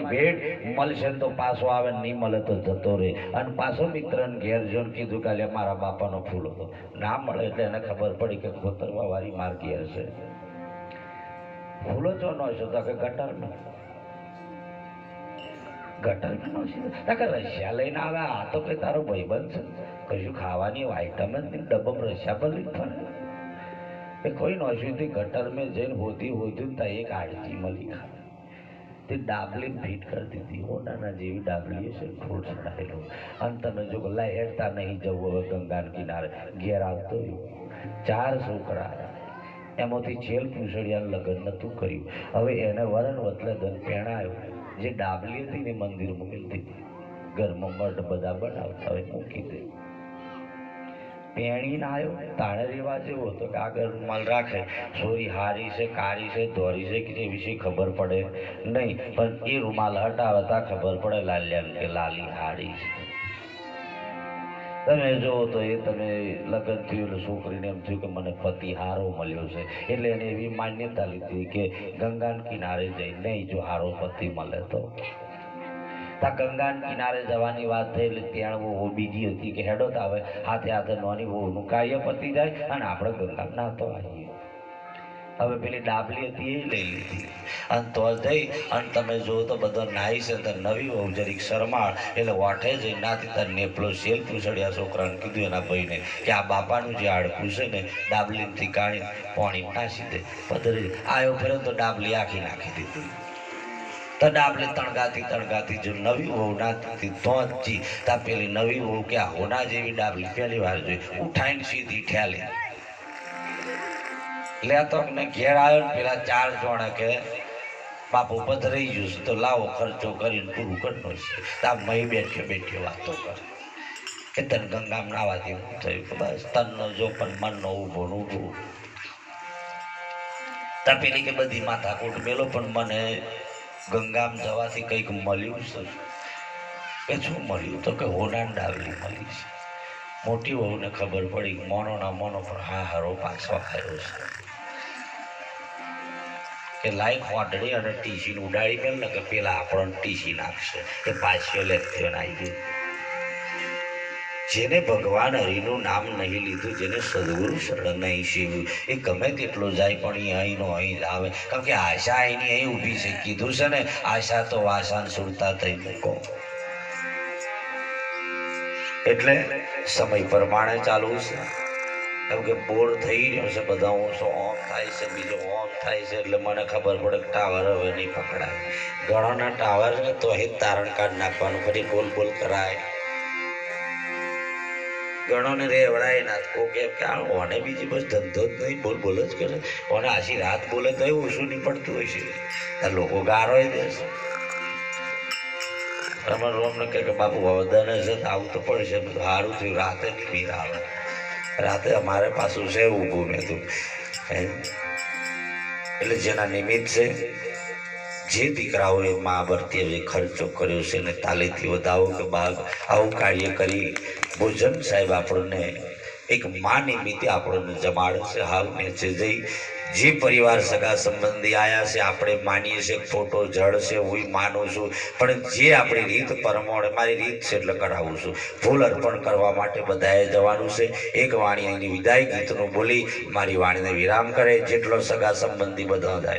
તમારી ભેટ. મળશે તો પાછો આવે નહીં મળે તો જતો રહે અને પાછો મિત્રને ઘેર જોઈને કીધું કાલે મારા બાપાનો ફૂલ હતો. ના મળે એટલે એને ખબર પડી કે ખોતરવા વાળી માર ઘેર છે. ફૂલો ચો ન છો તો કે ગટરમાં ગટરમાં નો છે રશિયા લઈને આવે. આ તો કઈ તારો ભાઈબંધ છે. કશું ખાવાની આઈટમ જ નહીં રશિયા પર લઈને ફરે કોઈ નોશીથી ગટર મેં જઈને હોતી હોતી ત્યાં એક આડતી મળી ખાવે તે ડાબલી ભીટ કરી દીધી. ઓનાના જેવી ડાબલીએ છે ફૂલ ચડાયેલો અને તમે જો લા હેડતા નહીં જવું હવે ગંગાના કિનારે. ઘેર આવતો ચાર છોકરા એમાંથી છેલ પૂછડિયાનું લગ્ન નહોતું કર્યું. હવે એને વરણ વતલે ધન પહેણાયો. જે ડાબલી હતી ને મંદિર મૂકી દીધી ઘરમાં મઢ બધા બનાવતા હવે મૂકી દે. પેણીને આવ્યો તારે રિવાજ એવો હતો કે આગળ રૂમાલ રાખે, સોરી, હારી છે કાળી છે, ધોરી છે કે વિશે ખબર પડે? નહીં, પણ એ રૂમાલ હટાવતા ખબર પડે લાલ્યાને કે લાલી હારી છે. તમે જુઓ તો એ તમે લગ્ન થયું એટલે છોકરીને એમ થયું કે મને પતિ હારો મળ્યો છે. એટલે એને એવી માન્યતા લીધી કે ગંગાના કિનારે જઈ નહીં જો હારો પતિ મળે તો. તા ગંગાના કિનારે જવાની વાત એટલે ત્યાં બહુ બીજી હતી કે હેડો તો આવે હાથે હાથે નોની બહુનું કાર્ય પતી જાય અને આપણે ગંગા ના તો આવીએ. હવે પેલી ડાબલી હતી એ લઈ લીધી. અને તો જઈ અને તમે જુઓ તો બધો નાઈ છે તો નવી વહુ જરીક શરમાળ. એટલે વાઠે જઈ નાથી તાર નેપલો શેલ પૂછડ્યા છોકરાને કીધું એના ભાઈને કે આ બાપાનું જે હાડકું છે ને ડાબલીથી કાઢી પાણી નાસી દે. પધરી આવ્યો ફરે તો ડાબલી આખી નાખી દીધી. તો ડાબલે તણગાતી તણગાતી જો નવી વહુ નાતી તો જી તા પેલી નવી વહુ કે હોના જેવી ડાબલી પહેલી વાર જોઈ. ઉઠાઈને સીધી ઠેલી. લે તો ને ઘેર આવ્યો ને પેલા ચાર જોણા કે, બાપુ પધરાઈ ગયું છે, તો લાવો ખર્ચો કરીને પૂરું કરનો છે તા મહી બેઠે બેઠે વાતો કરે. કે તન ગંગામાં નાવાથી એવું થયું બસ તનનો જો પણ મનનો ઊભો ઊભું તા પેલી કે બધી માથાકૂટ મેલો પણ મને ગંગામ જવાથી કંઈક મળ્યું છે? કે શું મળ્યું? તો કે હોનાન ડાવલી મળી છે. મોટી વહુને ખબર પડી મોનોના મોનો પર હા હારો પાછો આવ્યો છે. કે લાઈક વાંદડી અને ટીસીને ઉડાડી મેલ ને કે પેલા આપણને ટીસી નાખશે. એ પાછો લેખ્યો આવી ગયું. જેને ભગવાન હરિનું નામ નહીં લીધું, જેને સદગુરુ શરણ નહીં શીવ્યું. એ ગમે તેટલો જાય પણ એ અહીંનો અહીં આવે. કારણ કે આશા અહીંની અહીં ઊભી છે. કીધું છે ને, આશા તો વાસાન સુરતા થઈ મૂકો. એટલે સમય પ્રમાણે ચાલવું છે. કેમ કે બોર થઈ રહ્યો છે, બધા ઓછો ઓફ થાય છે, બીજો ઓફ થાય છે, એટલે મને ખબર પડે કે ટાવર હવે નહીં પકડાય. ઘણાના ટાવર તો અહીં તારણ કાર્ડ નાખવાનું, ફરી ગોલ બોલ કરાય. ગણોને રેવડાય ના. કોક એમ કે, આ ઓને બીજી બસ ધંધો જ નહીં, બોલ બોલ જ કરે. ઓને આશી રાત બોલે તો એવું ઓછું નહીં પડતું હોય છે. આ લોકો ગારો દેશે અમારે અમને કહે કે, બાપુ વદને છે તો આવું તો પડશે. બધું સારું થયું, રાતે બીર આવે. રાતે અમારે પાછું છે ઊભું, મેં તું એટલે જેના નિમિત્ત છે, જે દીકરાઓએ મા ભરતીએ ખર્ચો કર્યો છે ને તાલીથી વધાવો કે બાગ આવું કાર્ય કરી ભોજન સાહેબ આપણને એક મા નિમિત્તે આપણને જમાડે છે હાલ છે. જઈ જે પરિવાર સગા સંબંધી આવ્યા છે, આપણે માનીએ છીએ ખોટો જળ છે, હું માનું છું. પણ જે આપણી રીત પરમોણ, મારી રીત છે એટલે કરાવું છું. ફૂલ અર્પણ કરવા માટે બધાએ જવાનું છે. એક વાણી એની વિદાય ગીતનું બોલી મારી વાણીને વિરામ કરે, જેટલો સગા સંબંધી બધા જાય.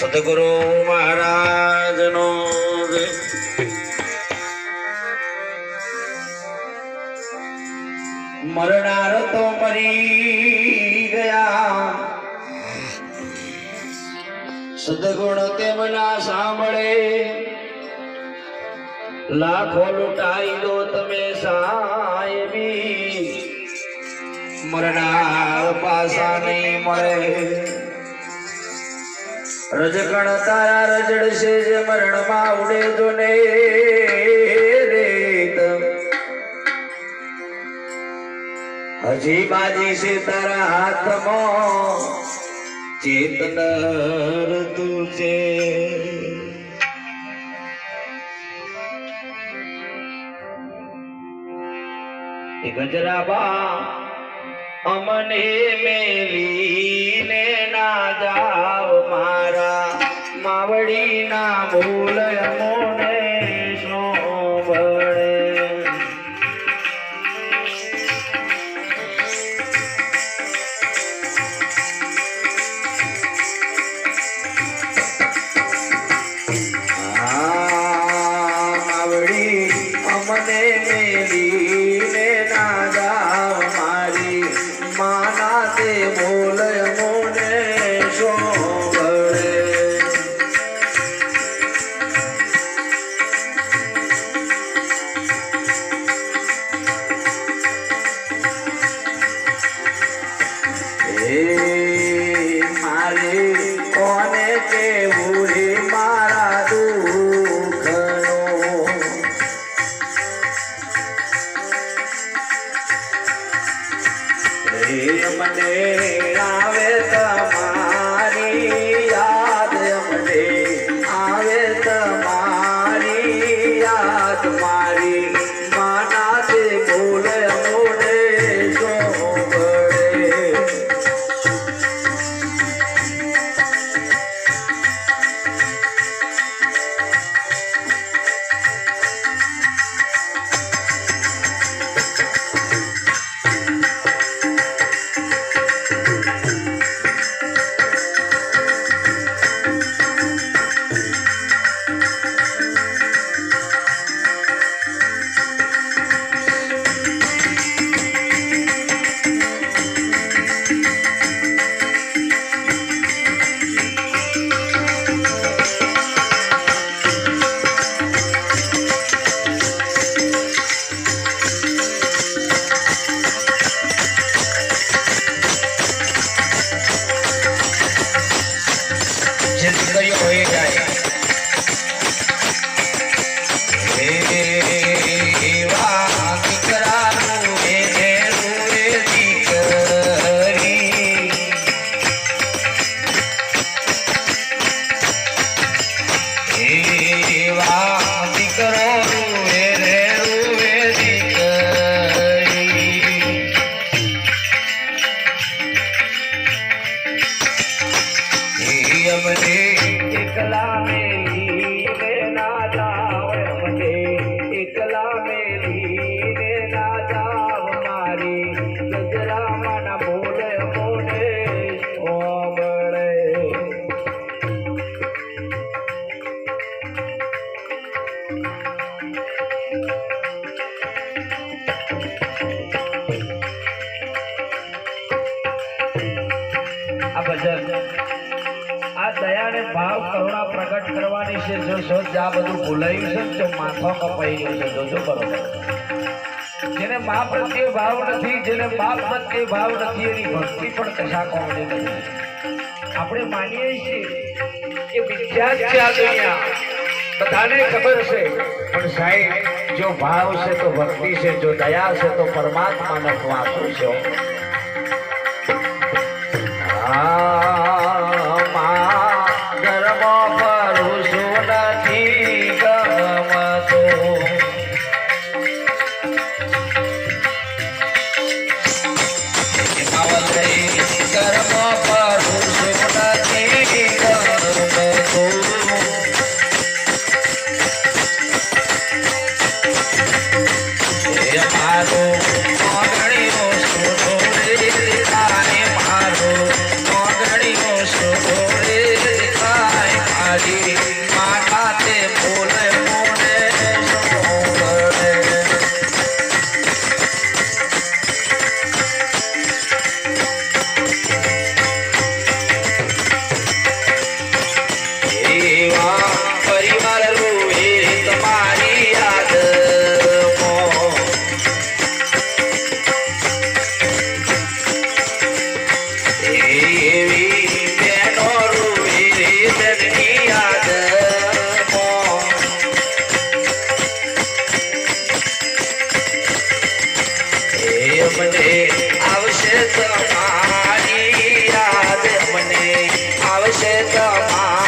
સદગુરુ મહારાજનો. મરનાર તો મરી ગયા. સદગુણ તેમના સાંભળે. લાખો લૂંટાઈ દો તમે સાહેબી મરનાર પાસા નહીં મળે. રજકણ તારા રજડશે જે મરણમાં ઉડે તો ને હજી બાજી છે તારા હાથમાં. ચેતનર તું છે ગજરાબા અમને મેલીને માવડીના ભૂલ મોને સોંભળે માવડી અમને હે એવા કરવાની છે. જો સોચ આ બધું ભૂલાયું છે તો માથો કપાઈ ગયો છે. જોજો બરોબર. જેને મા પ્રત્યે ભાવ નથી, જેને બાપ પ્રત્યે ભાવ નથી, એની ભક્તિ પણ કશા કોમની નથી આપણે માનીએ છીએ કે વિદ્યા છે આ દુનિયા. બધાને ખબર છે. પણ સાહેબ, જો ભાવ છે તો ભક્તિ છે, જો દયા છે તો પરમાત્માનો વાસો છે. শেষ মা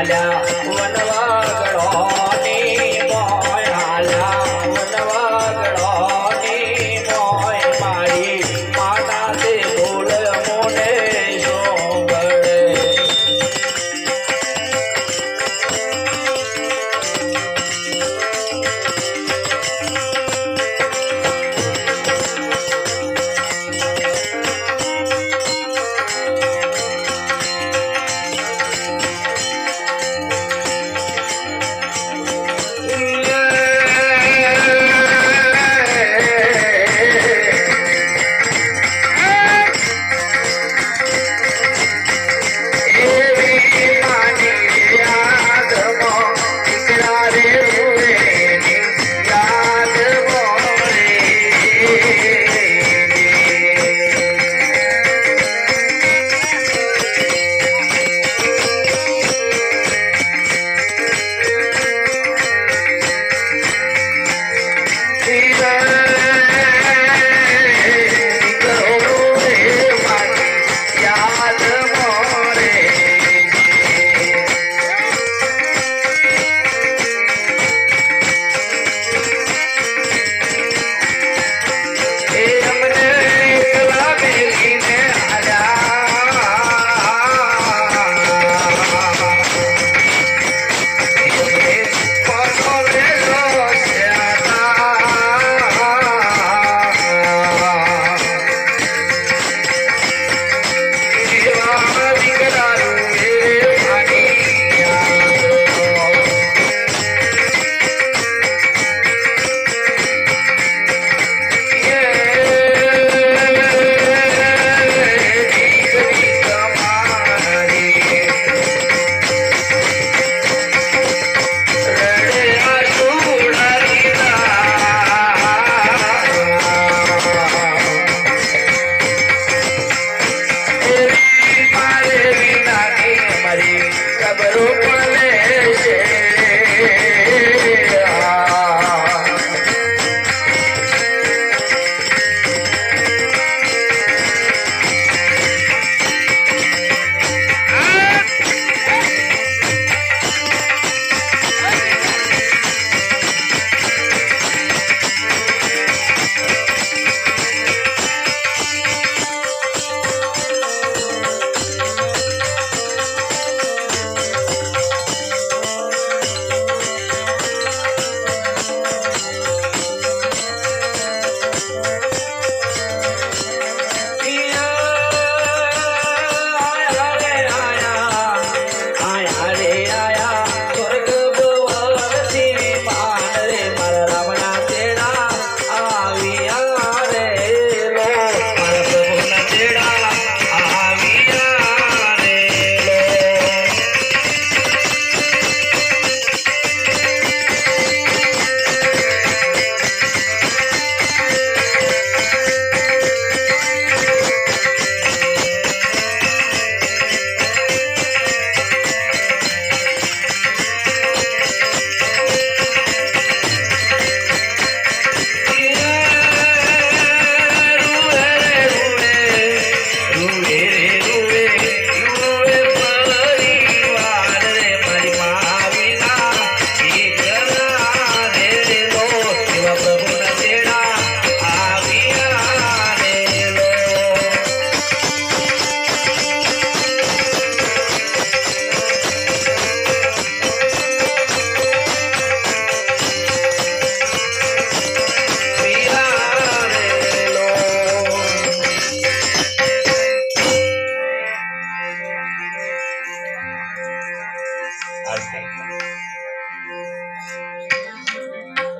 ala